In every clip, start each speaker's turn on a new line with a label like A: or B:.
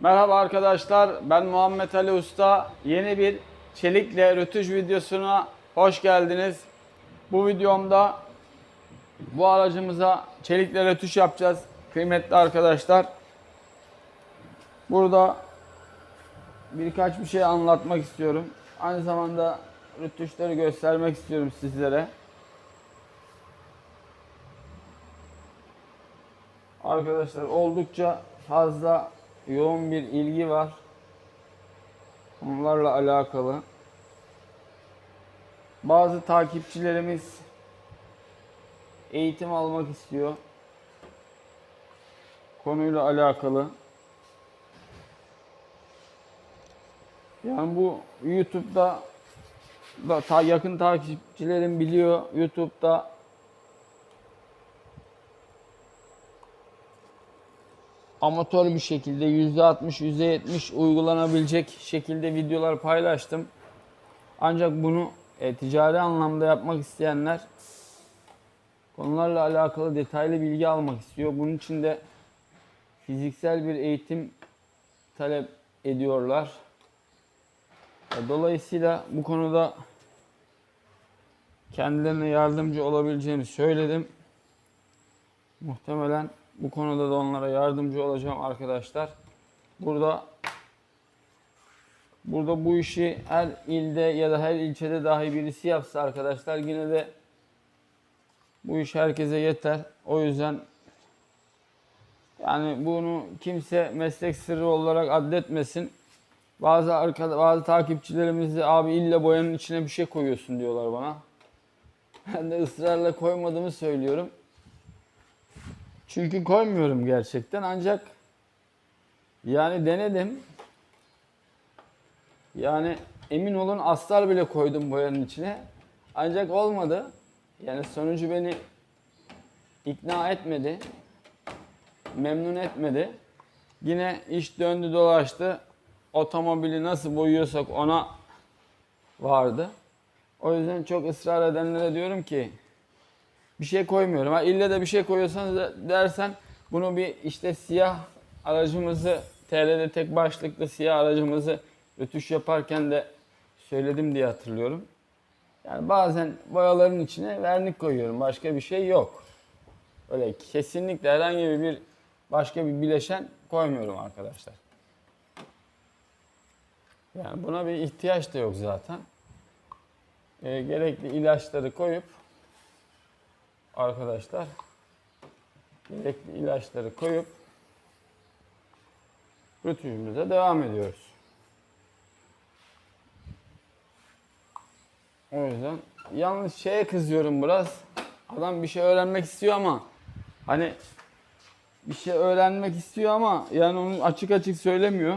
A: Merhaba arkadaşlar, ben Muhammed Ali Usta. Yeni bir çelikle rötuş videosuna hoş geldiniz. Bu videomda bu aracımıza çelikle rötuş yapacağız kıymetli arkadaşlar. Burada birkaç bir şey anlatmak istiyorum. Aynı zamanda rötuşları göstermek istiyorum sizlere. Arkadaşlar oldukça fazla yoğun bir ilgi var. Onlarla alakalı. Bazı takipçilerimiz eğitim almak istiyor. Konuyla alakalı. Yani bu YouTube'da da ta yakın takipçilerim biliyor. YouTube'da amatör bir şekilde %60 %70 uygulanabilecek şekilde videolar paylaştım. Ancak bunu e, ticari anlamda yapmak isteyenler konularla alakalı detaylı bilgi almak istiyor. Bunun için de fiziksel bir eğitim talep ediyorlar. E, Dolayısıyla bu konuda kendilerine yardımcı olabileceğini söyledim. Muhtemelen bu konuda da onlara yardımcı olacağım arkadaşlar. Burada burada bu işi her ilde ya da her ilçede dahi birisi yapsa arkadaşlar yine de bu iş herkese yeter. O yüzden yani bunu kimse meslek sırrı olarak addetmesin. Bazı arkada, bazı takipçilerimiz de abi illa boyanın içine bir şey koyuyorsun diyorlar bana. Ben de ısrarla koymadığımı söylüyorum. Çünkü koymuyorum gerçekten ancak yani denedim. Yani emin olun astar bile koydum boyanın içine. Ancak olmadı. Yani sonucu beni ikna etmedi. Memnun etmedi. Yine iş döndü dolaştı. Otomobili nasıl boyuyorsak ona vardı. O yüzden çok ısrar edenlere diyorum ki bir şey koymuyorum. Ha, ille de bir şey koyuyorsan de- dersen bunu bir işte siyah aracımızı TR'de tek başlıklı siyah aracımızı ötüş yaparken de söyledim diye hatırlıyorum. Yani bazen boyaların içine vernik koyuyorum. Başka bir şey yok. Öyle kesinlikle herhangi bir başka bir bileşen koymuyorum arkadaşlar. Yani buna bir ihtiyaç da yok zaten. Ee, gerekli ilaçları koyup arkadaşlar gerekli ilaçları koyup rütücümüze devam ediyoruz. O yüzden yalnız şeye kızıyorum biraz. Adam bir şey öğrenmek istiyor ama hani bir şey öğrenmek istiyor ama yani onu açık açık söylemiyor.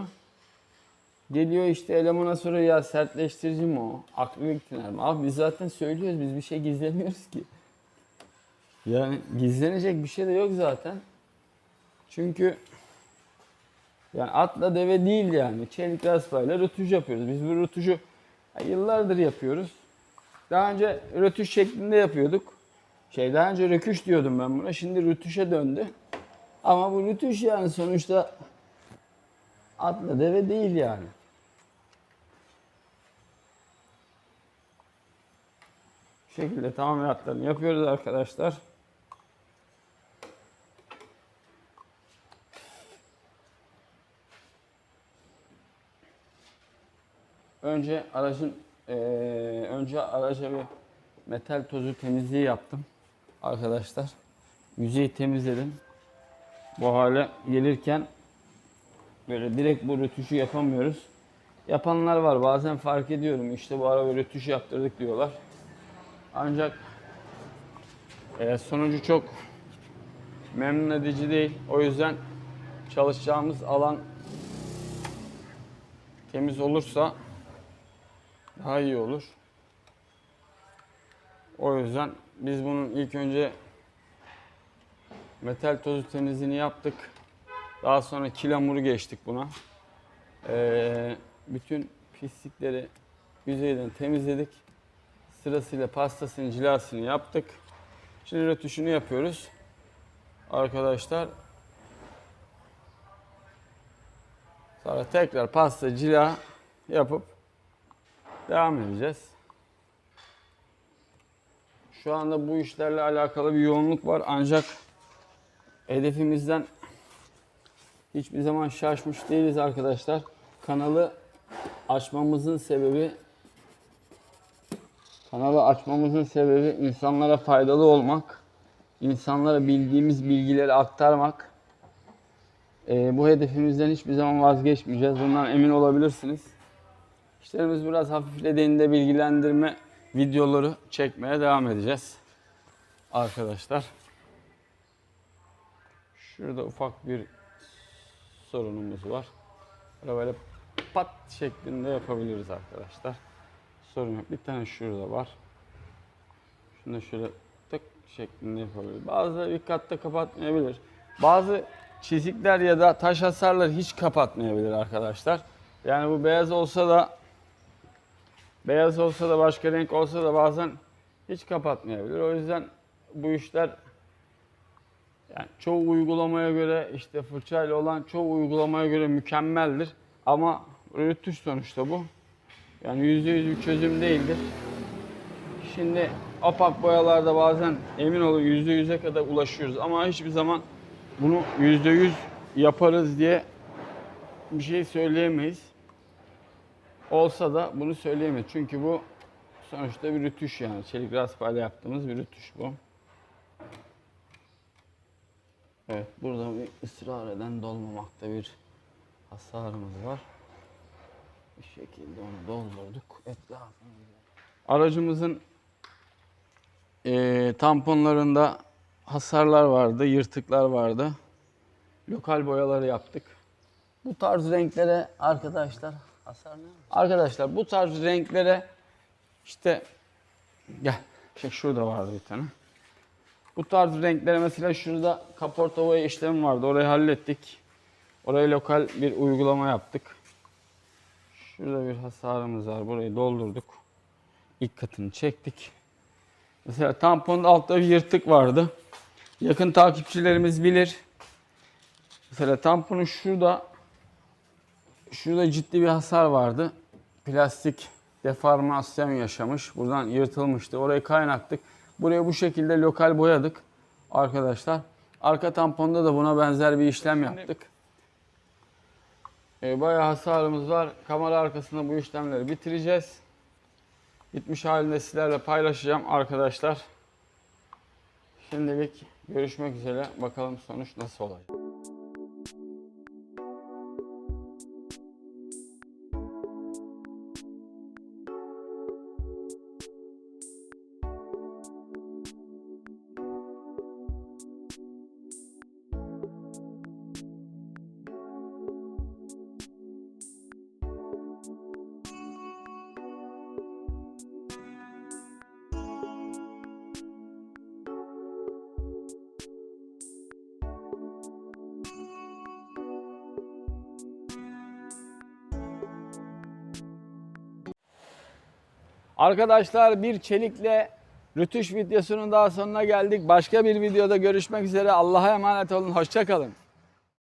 A: Geliyor işte elemana soruyor ya sertleştirici mi o? Aklı iktidar mı? Abi biz zaten söylüyoruz biz bir şey gizlemiyoruz ki. Yani gizlenecek bir şey de yok zaten. Çünkü yani atla deve değil yani. Çelik raspayla rötuş yapıyoruz. Biz bu rötuşu yıllardır yapıyoruz. Daha önce rötuş şeklinde yapıyorduk. Şey daha önce rökuş diyordum ben buna. Şimdi rötuşa döndü. Ama bu rötuş yani sonuçta atla deve değil yani. Bu şekilde tamiratlarını yapıyoruz arkadaşlar. Önce aracın eee, önce araca bir metal tozu temizliği yaptım arkadaşlar. Yüzeyi temizledim. Bu hale gelirken böyle direkt bu rötuşu yapamıyoruz. Yapanlar var. Bazen fark ediyorum. İşte bu araba rötuş yaptırdık diyorlar. Ancak eee, sonucu çok memnun edici değil. O yüzden çalışacağımız alan temiz olursa daha iyi olur. O yüzden biz bunun ilk önce metal tozu temizliğini yaptık. Daha sonra kilamuru geçtik buna. Ee, bütün pislikleri yüzeyden temizledik. Sırasıyla pastasını, cilasını yaptık. Şimdi rötuşunu yapıyoruz. Arkadaşlar Sonra tekrar pasta cila yapıp devam edeceğiz. Şu anda bu işlerle alakalı bir yoğunluk var ancak hedefimizden hiçbir zaman şaşmış değiliz arkadaşlar. Kanalı açmamızın sebebi kanalı açmamızın sebebi insanlara faydalı olmak, insanlara bildiğimiz bilgileri aktarmak. Ee, bu hedefimizden hiçbir zaman vazgeçmeyeceğiz. Bundan emin olabilirsiniz. İşlerimiz biraz hafiflediğinde bilgilendirme videoları çekmeye devam edeceğiz. Arkadaşlar. Şurada ufak bir sorunumuz var. Böyle, pat şeklinde yapabiliriz arkadaşlar. Sorun yok. Bir tane şurada var. Şunu da şöyle tık şeklinde yapabiliriz. Bazıları bir katta kapatmayabilir. Bazı çizikler ya da taş hasarları hiç kapatmayabilir arkadaşlar. Yani bu beyaz olsa da beyaz olsa da başka renk olsa da bazen hiç kapatmayabilir. O yüzden bu işler yani çoğu uygulamaya göre işte fırçayla olan çoğu uygulamaya göre mükemmeldir. Ama rütüş sonuçta bu. Yani yüzde yüz bir çözüm değildir. Şimdi apak boyalarda bazen emin olun yüzde yüze kadar ulaşıyoruz. Ama hiçbir zaman bunu yüzde yüz yaparız diye bir şey söyleyemeyiz. Olsa da bunu söyleyemeyiz. Çünkü bu sonuçta bir rütüş yani. Çelik raspayla yaptığımız bir rütüş bu. Evet, burada bir ısrar eden dolmamakta bir hasarımız var. Bir şekilde onu doldurduk. Aracımızın eee, tamponlarında hasarlar vardı, yırtıklar vardı. Lokal boyaları yaptık. Bu tarz renklere arkadaşlar? Arkadaşlar bu tarz renklere işte gel. Şey şurada vardı bir tane. Bu tarz renklere mesela şurada kaporta boya işlemi vardı. Orayı hallettik. Oraya lokal bir uygulama yaptık. Şurada bir hasarımız var. Burayı doldurduk. İlk katını çektik. Mesela tamponun altta bir yırtık vardı. Yakın takipçilerimiz bilir. Mesela tamponun şurada şurada ciddi bir hasar vardı. Plastik deformasyon yaşamış. Buradan yırtılmıştı. Orayı kaynattık. Buraya bu şekilde lokal boyadık arkadaşlar. Arka tamponda da buna benzer bir işlem yaptık. E, bayağı hasarımız var. Kamera arkasında bu işlemleri bitireceğiz. Bitmiş halinde sizlerle paylaşacağım arkadaşlar. Şimdilik görüşmek üzere. Bakalım sonuç nasıl olacak. Arkadaşlar bir çelikle rütüş videosunun daha sonuna geldik. Başka bir videoda görüşmek üzere. Allah'a emanet olun. Hoşçakalın.